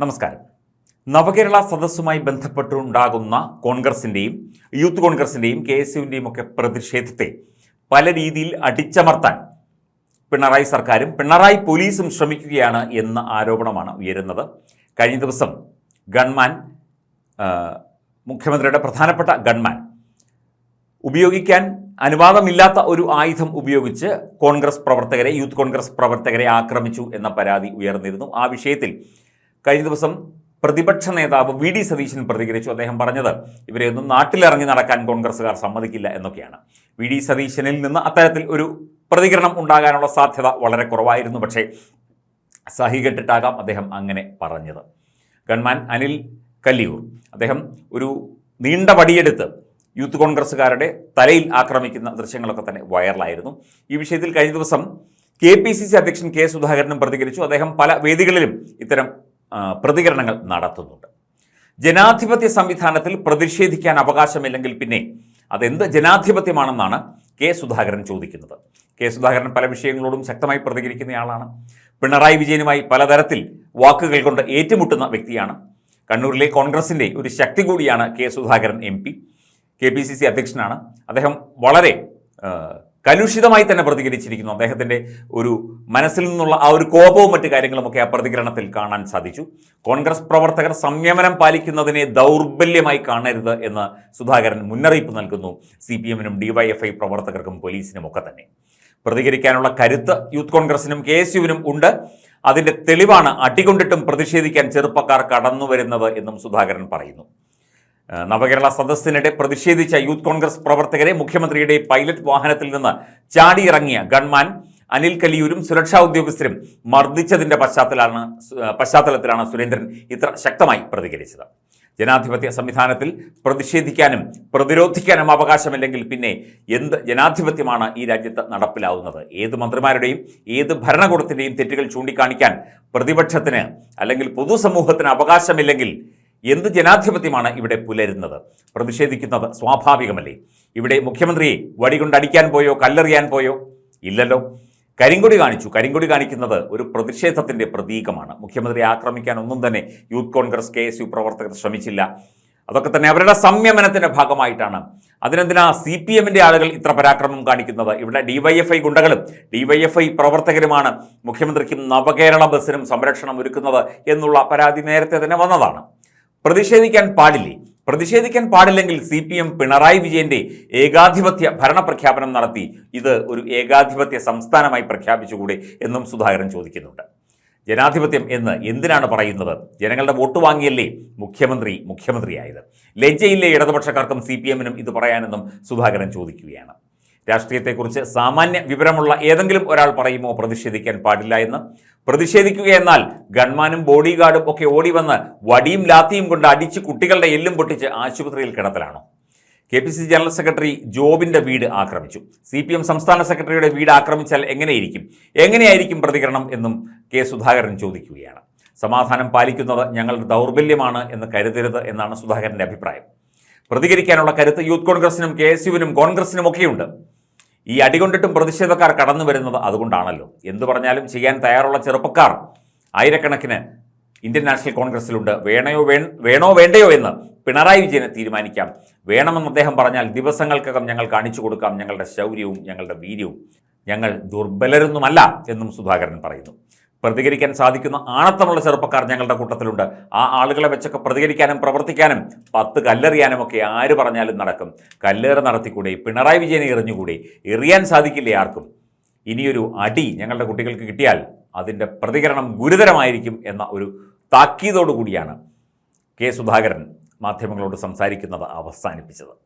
നമസ്കാരം. നവകേരള സദസ്സുമായി ബന്ധപ്പെട്ടുണ്ടാകുന്ന കോൺഗ്രസിന്റെയും യൂത്ത് കോൺഗ്രസിന്റെയും കെ എസ് യുവിന്റെയും ഒക്കെ പ്രതിഷേധത്തെ പല രീതിയിൽ അടിച്ചമർത്താൻ പിണറായി സർക്കാരും പിണറായി പോലീസും ശ്രമിക്കുകയാണ് എന്ന ആരോപണമാണ് ഉയരുന്നത്. കഴിഞ്ഞ ദിവസം ഗൺമാൻ മുഖ്യമന്ത്രിയുടെ പ്രധാനപ്പെട്ട ഗൺമാൻ ഉപയോഗിക്കാൻ അനുവാദമില്ലാത്ത ഒരു ആയുധം ഉപയോഗിച്ച് കോൺഗ്രസ് പ്രവർത്തകരെ യൂത്ത് കോൺഗ്രസ് പ്രവർത്തകരെ ആക്രമിച്ചു എന്ന പരാതി ഉയർന്നിരുന്നു. ആ വിഷയത്തിൽ കഴിഞ്ഞ ദിവസം പ്രതിപക്ഷ നേതാവ് വി ഡി സതീശൻ പ്രതികരിച്ചു. അദ്ദേഹം പറഞ്ഞത് ഇവരെയൊന്നും നാട്ടിലിറങ്ങി നടക്കാൻ കോൺഗ്രസ്സുകാർ സമ്മതിക്കില്ല എന്നൊക്കെയാണ്. വി ഡി സതീശനിൽ നിന്ന് അത്തരത്തിൽ ഒരു പ്രതികരണം ഉണ്ടാകാനുള്ള സാധ്യത വളരെ കുറവായിരുന്നു. പക്ഷേ സഹികെട്ടിട്ടാകാം അദ്ദേഹം അങ്ങനെ പറഞ്ഞത്. ഗൺമാൻ അനിൽ കല്ലിയൂർ അദ്ദേഹം ഒരു നീണ്ട വടിയെടുത്ത് യൂത്ത് കോൺഗ്രസ്സുകാരുടെ തലയിൽ ആക്രമിക്കുന്ന ദൃശ്യങ്ങളൊക്കെ തന്നെ വൈറലായിരുന്നു. ഈ വിഷയത്തിൽ കഴിഞ്ഞ ദിവസം കെ പി സി സി അധ്യക്ഷൻ കെ സുധാകരനും പ്രതികരിച്ചു. അദ്ദേഹം പല വേദികളിലും ഇത്തരം പ്രതികരണങ്ങൾ നടത്തുന്നുണ്ട്. ജനാധിപത്യ സംവിധാനത്തിൽ പ്രതിഷേധിക്കാൻ അവകാശമില്ലെങ്കിൽ പിന്നെ അതെന്ത് ജനാധിപത്യമാണെന്നാണ് കെ സുധാകരൻ ചോദിക്കുന്നത്. കെ സുധാകരൻ പല വിഷയങ്ങളോടും ശക്തമായി പ്രതികരിക്കുന്നയാളാണ്. പിണറായി വിജയനുമായി പലതരത്തിൽ വാക്കുകൾ കൊണ്ട് ഏറ്റുമുട്ടുന്ന വ്യക്തിയാണ്. കണ്ണൂരിലെ കോൺഗ്രസിന്റെ ഒരു ശക്തി കൂടിയാണ് K Sudhakaran M P. K P C C അധ്യക്ഷനാണ്. അദ്ദേഹം വളരെ കലുഷിതമായി തന്നെ പ്രതികരിച്ചിരിക്കുന്നു. അദ്ദേഹത്തിന്റെ ഒരു മനസ്സിൽ നിന്നുള്ള ആ ഒരു കോപവും മറ്റു കാര്യങ്ങളുമൊക്കെ ആ പ്രതികരണത്തിൽ കാണാൻ സാധിച്ചു. കോൺഗ്രസ് പ്രവർത്തകർ സംയമനം പാലിക്കുന്നതിനെ ദൗർബല്യമായി കാണരുത് എന്ന് സുധാകരൻ മുന്നറിയിപ്പ് നൽകുന്നു. സി പി എമ്മിനും ഡിവൈഎഫ്ഐ പ്രവർത്തകർക്കും പോലീസിനും ഒക്കെ തന്നെ. പ്രതികരിക്കാനുള്ള കരുത്ത് യൂത്ത് കോൺഗ്രസിനും കെ എസ് യുവിനും ഉണ്ട്. അതിന്റെ തെളിവാണ് അടികൊണ്ടിട്ടും പ്രതിഷേധിക്കാൻ ചെറുപ്പക്കാർ കടന്നു വരുന്നത് എന്നും സുധാകരൻ പറയുന്നു. നവകേരള സദസ്സിനിടെ പ്രതിഷേധിച്ച യൂത്ത് കോൺഗ്രസ് പ്രവർത്തകരെ മുഖ്യമന്ത്രിയുടെ പൈലറ്റ് വാഹനത്തിൽ നിന്ന് ചാടിയിറങ്ങിയ ഗൺമാൻ അനിൽ കലിയൂരും സുരക്ഷാ ഉദ്യോഗസ്ഥരും മർദ്ദിച്ചതിന്റെ പശ്ചാത്തലാണ് പശ്ചാത്തലത്തിലാണ് സുരേന്ദ്രൻ ഇത്ര ശക്തമായി പ്രതികരിച്ചത്. ജനാധിപത്യ സംവിധാനത്തിൽ പ്രതിഷേധിക്കാനും പ്രതിരോധിക്കാനും അവകാശമില്ലെങ്കിൽ പിന്നെ എന്ത് ജനാധിപത്യമാണ് ഈ രാജ്യത്ത് നടപ്പിലാവുന്നത്? ഏത് മന്ത്രിമാരുടെയും ഏത് ഭരണകൂടത്തിന്റെയും തെറ്റുകൾ ചൂണ്ടിക്കാണിക്കാൻ പ്രതിപക്ഷത്തിന് അല്ലെങ്കിൽ പൊതുസമൂഹത്തിന് അവകാശമില്ലെങ്കിൽ എന്ത് ജനാധിപത്യമാണ് ഇവിടെ പുലരുന്നത്? പ്രതിഷേധിക്കുന്നത് സ്വാഭാവികമല്ലേ? ഇവിടെ മുഖ്യമന്ത്രിയെ വടികൊണ്ടടിക്കാൻ പോയോ കല്ലെറിയാൻ പോയോ? ഇല്ലല്ലോ. കരിങ്കൊടി കാണിച്ചു. കരിങ്കൊടി കാണിക്കുന്നത് ഒരു പ്രതിഷേധത്തിന്റെ പ്രതീകമാണ്. മുഖ്യമന്ത്രിയെ ആക്രമിക്കാൻ ഒന്നും തന്നെ youth Congress K S U പ്രവർത്തകർ ശ്രമിച്ചില്ല. അതൊക്കെ തന്നെ അവരുടെ സംയമനത്തിന്റെ ഭാഗമായിട്ടാണ്. അതിനെന്തിനാ സി പി എമ്മിന്റെ ആളുകൾ ഇത്ര പരാക്രമം കാണിക്കുന്നത്? ഇവിടെ ഡിവൈഎഫ്ഐ ഗുണ്ടകളും ഡിവൈഎഫ്ഐ പ്രവർത്തകരുമാണ് മുഖ്യമന്ത്രിക്കും നവകേരള ബസ്സിനും സംരക്ഷണം ഒരുക്കുന്നത് എന്നുള്ള പരാതി നേരത്തെ തന്നെ വന്നതാണ്. പ്രതിഷേധിക്കാൻ പാടില്ലേ? പ്രതിഷേധിക്കാൻ പാടില്ലെങ്കിൽ സി പി എം പിണറായി വിജയന്റെ ഏകാധിപത്യ ഭരണ പ്രഖ്യാപനം നടത്തി ഇത് ഒരു ഏകാധിപത്യ സംസ്ഥാനമായി പ്രഖ്യാപിച്ചുകൂടെ എന്നും സുധാകരൻ ചോദിക്കുന്നുണ്ട്. ജനാധിപത്യം എന്ന് എന്തിനാണ് പറയുന്നത്? ജനങ്ങളുടെ വോട്ട് വാങ്ങിയല്ലേ മുഖ്യമന്ത്രി മുഖ്യമന്ത്രിയായത്? ലജ്ജയില്ലേ ഇടതുപക്ഷക്കാർക്കും സി പി എമ്മിനും ഇത് പറയാനെന്നും സുധാകരൻ ചോദിക്കുകയാണ്. രാഷ്ട്രീയത്തെക്കുറിച്ച് സാമാന്യ വിവരമുള്ള ഏതെങ്കിലും ഒരാൾ പറയുമോ പ്രതിഷേധിക്കാൻ പാടില്ല എന്ന്? പ്രതിഷേധിക്കുക എന്നാൽ ഗൺമാനും ബോഡി ഗാർഡും ഒക്കെ ഓടി വന്ന് വടിയും ലാത്തിയും കൊണ്ട് അടിച്ച് കുട്ടികളുടെ എല്ലും പൊട്ടിച്ച് ആശുപത്രിയിൽ കിടത്തലാണോ. K P C general secretary ജോബിന്റെ വീട് ആക്രമിച്ചു. സി പി എം സംസ്ഥാന സെക്രട്ടറിയുടെ വീട് ആക്രമിച്ചാൽ എങ്ങനെയിരിക്കും? എങ്ങനെയായിരിക്കും പ്രതികരണം എന്നും കെ സുധാകരൻ ചോദിക്കുകയാണ്. സമാധാനം പാലിക്കുന്നത് ഞങ്ങളുടെ ദൗർബല്യമാണ് എന്ന് കരുതരുത് എന്നാണ് സുധാകരന്റെ അഭിപ്രായം. പ്രതികരിക്കാനുള്ള കരുത്ത് യൂത്ത് കോൺഗ്രസിനും കെ എസ് യുവിനും കോൺഗ്രസിനും ഒക്കെയുണ്ട്. ഈ അടികൊണ്ടിട്ടും പ്രതിഷേധക്കാർ കടന്നു വരുന്നത് അതുകൊണ്ടാണല്ലോ. എന്തു പറഞ്ഞാലും ചെയ്യാൻ തയ്യാറുള്ള ചെറുപ്പക്കാർ ആയിരക്കണക്കിന് ഇന്ത്യൻ നാഷണൽ കോൺഗ്രസിലുണ്ട് വേണയോ വേണോ വേണ്ടയോ എന്ന് പിണറായി വിജയനെ തീരുമാനിക്കാം. വേണമെന്ന് അദ്ദേഹം പറഞ്ഞാൽ ദിവസങ്ങൾക്കകം ഞങ്ങൾ കാണിച്ചു കൊടുക്കാം. ഞങ്ങളുടെ ശൗര്യവും ഞങ്ങളുടെ വീര്യവും ഞങ്ങൾ ദുർബലരൊന്നുമല്ല എന്നും സുധാകരൻ പറയുന്നു. പ്രതികരിക്കാൻ സാധിക്കുന്ന ആണത്തമുള്ള ചെറുപ്പക്കാർ ഞങ്ങളുടെ കൂട്ടത്തിലുണ്ട്. ആ ആളുകളെ വെച്ചൊക്കെ പ്രതികരിക്കാനും പ്രവർത്തിക്കാനും പത്ത് കല്ലെറിയാനും ഒക്കെ ആര് പറഞ്ഞാലും നടക്കും. കല്ലേറ് നടത്തിക്കൂടി പിണറായി വിജയനെ എറിഞ്ഞുകൂടി എറിയാൻ സാധിക്കില്ലേ ആർക്കും? ഇനിയൊരു അടി ഞങ്ങളുടെ കുട്ടികൾക്ക് കിട്ടിയാൽ അതിന്റെ പ്രതികരണം ഗുരുതരമായിരിക്കും എന്ന ഒരു താക്കീതോടു കൂടിയാണ് കെ സുധാകരൻ മാധ്യമങ്ങളോട് സംസാരിക്കുന്നത് അവസാനിപ്പിച്ചത്.